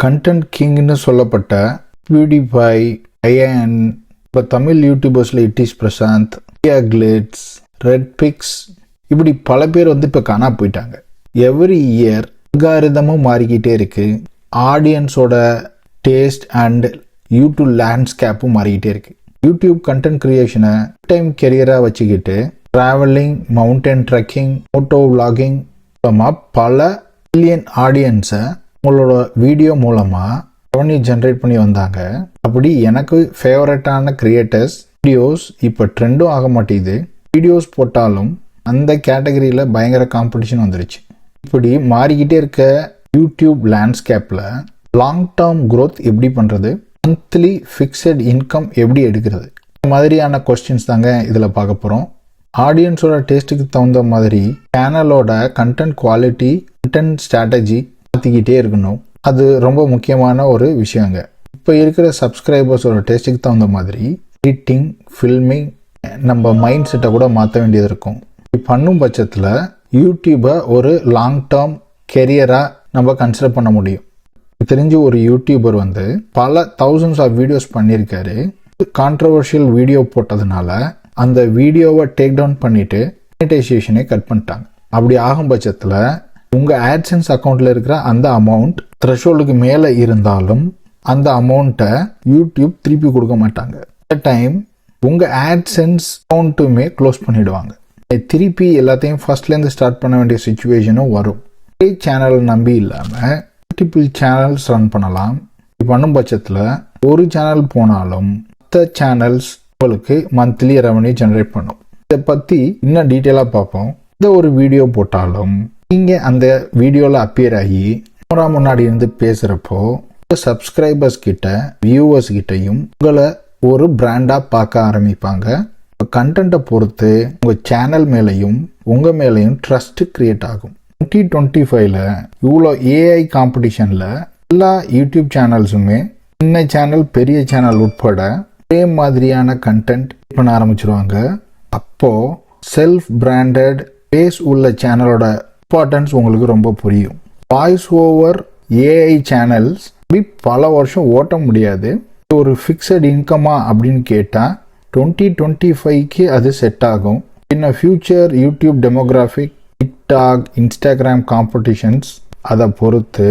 Content கிங்னு சொல்லப்பட்ட beautify IN இப்போ Tamil யூடியூபர்ஸில் it's Prashanth glitz red pix இப்படி பல பேர் வந்து இப்போ காணா போயிட்டாங்க. எவ்ரி இயர் அல்காரிதமும் மாறிக்கிட்டே இருக்குது ஆடியன்ஸோட டேஸ்ட் அண்ட் யூடியூப் லேண்ட்ஸ்கேப்பும் மாறிக்கிட்டே இருக்குது யூடியூப் கண்டென்ட் க்ரியேஷனை டைம் கெரியராக வச்சுக்கிட்டு travelling mountain trekking photo vlogging மூலமாக பல மில்லியன் ஆடியன்ஸை உங்களோட வீடியோ மூலமாக ரெவன்யூ ஜென்ரேட் பண்ணி வந்தாங்க. அப்படி எனக்கு ஃபேவரட்டான கிரியேட்டர்ஸ் வீடியோஸ் இப்போ ட்ரெண்டும் ஆக மாட்டேங்குது. வீடியோஸ் போட்டாலும் அந்த கேட்டகரியில் பயங்கர காம்படிஷன் வந்துருச்சு. இப்படி மாறிக்கிட்டே இருக்க யூடியூப் லேண்ட்ஸ்கேப்பில் லாங் டேர்ம் க்ரோத் எப்படி பண்ணுறது மந்த்லி ஃபிக்ஸட் இன்கம் எப்படி எடுக்கிறது? இந்த மாதிரியான கொஸ்டின்ஸ் தாங்க இதில் பார்க்க போகிறோம் ஆடியன்ஸோட டேஸ்ட்டுக்கு தகுந்த மாதிரி சேனலோட கண்டென்ட் குவாலிட்டி கண்டென்ட் ஸ்ட்ராட்டஜி மாற்றிக்கிட்டே இருக்கணும். அது ரொம்ப முக்கியமான ஒரு விஷயங்க. இப்போ இருக்கிற சப்ஸ்கிரைபர்ஸோட டேஸ்ட்டுக்கு தகுந்த மாதிரி எடிட்டிங் ஃபில்மிங் நம்ம மைண்ட் செட்டை கூட மாற்ற வேண்டியது இருக்கும். இப்படி பண்ணும் பட்சத்தில் யூடியூப்பை ஒரு லாங் டேர்ம் கெரியராக நம்ம கன்சிடர் பண்ண முடியும். தெரிஞ்ச ஒரு யூடியூபர் வந்து பல தௌசண்ட்ஸ் ஆஃப் வீடியோஸ் பண்ணியிருக்காரு. கான்ட்ரவர்ஷியல் வீடியோ போட்டதுனால அந்த வீடியோவை டேக் டவுன் பண்ணிட்டு மானிட்டைசேஷனே கட் பண்ணிட்டாங்க. அப்படி ஆகும் பட்சத்தில் உங்கள் ஆட்சன்ஸ் அக்கௌண்ட்டில் இருக்கிற அந்த அமௌண்ட் த்ரெஷோல்டுக்கு மேலே இருந்தாலும் அந்த அமௌண்ட்டை யூடியூப் திருப்பி கொடுக்க மாட்டாங்க. டைம் உங்கள் ஆட்சன்ஸ் அக்கௌண்ட்டுமே க்ளோஸ் பண்ணிவிடுவாங்க திருப்பி எல்லாத்தையும் ஃபர்ஸ்ட்லேருந்து ஸ்டார்ட் பண்ண வேண்டிய சுச்சுவேஷனும் வரும். ஒரே சேனல் நம்பி இல்லாமல் மல்டிபிள் சேனல்ஸ் ரன் பண்ணலாம். இப்படி பண்ணும் பட்சத்தில் ஒரு சேனல் போனாலும் மற்ற சேனல்ஸ் உங்களுக்கு மந்த்லி ரெவன்யூ ஜென்ரேட் பண்ணும். இதை பற்றி இன்னும் டீட்டெயிலாக பார்ப்போம். இந்த ஒரு வீடியோ போட்டாலும் நீங்கள் அந்த வீடியோவில் அப்பியர் ஆகி கேமரா முன்னாடி இருந்து பேசுகிறப்போ சப்ஸ்கிரைபர்ஸ் கிட்ட வியூவர்ஸ் கிட்டையும் உங்களை ஒரு பிராண்டாக பார்க்க ஆரம்பிப்பாங்க. கண்டென்ட்டை பொறுத்து உங்கள் சேனல் மேலேயும் உங்கள் மேலேயும் ட்ரஸ்ட் கிரியேட் ஆகும். டுவெண்ட்டி டுவெண்ட்டி ஃபைவ்ல இவ்வளோ ஏஐ காம்படிஷனில் எல்லா யூடியூப் சேனல்ஸுமே சின்ன சேனல் பெரிய சேனல் உட்பட ஒரே மாதிரியான கண்டென்ட் பண்ண ஆரம்பிச்சிருவாங்க. அப்போது செல்ஃப் பிராண்டட் பேஸ் உள்ள சேனலோட இம்பார்ட்டன்ஸ் உங்களுக்கு ரொம்ப புரியும். வாய்ஸ் ஓவர் ஏஐ சேனல்ஸ் பல வருஷம் ஓட்ட முடியாது. ஒரு ஃபிக்ஸட் இன்கமா அப்படின்னு கேட்டால் டுவெண்ட்டி டுவெண்ட்டி ஃபைவ்க்கு அது செட் ஆகும். பின்ன future YouTube demographic TikTok Instagram competitions அதை பொறுத்து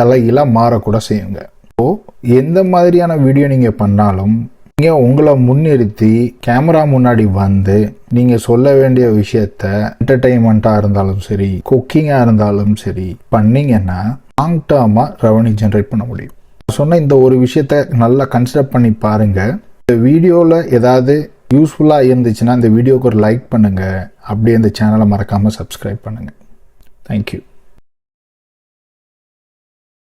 தலைகீழாக மாறக்கூட செய்யுங்க. ஸோ எந்த மாதிரியான வீடியோ நீங்கள் பண்ணாலும் நீங்கள் உங்களை முன்னிறுத்தி கேமரா முன்னாடி வந்து நீங்கள் சொல்ல வேண்டிய விஷயத்த என்டர்டெயின்மெண்ட்டாக இருந்தாலும் சரி குக்கிங்காக இருந்தாலும் சரி பண்ணிங்கன்னா லாங் டேர்மாக ரெவன்யூ ஜென்ரேட் பண்ண முடியும். சொன்ன இந்த ஒரு விஷயத்த நல்லா கன்சிடர் பண்ணி பாருங்கள் இந்த வீடியோவில் ஏதாவது யூஸ்ஃபுல்லாக இருந்துச்சுன்னா இந்த வீடியோக்கு ஒரு லைக் பண்ணுங்கள் அப்படியே இந்த சேனலை மறக்காமல் சப்ஸ்கிரைப் பண்ணுங்கள் தேங்க்யூ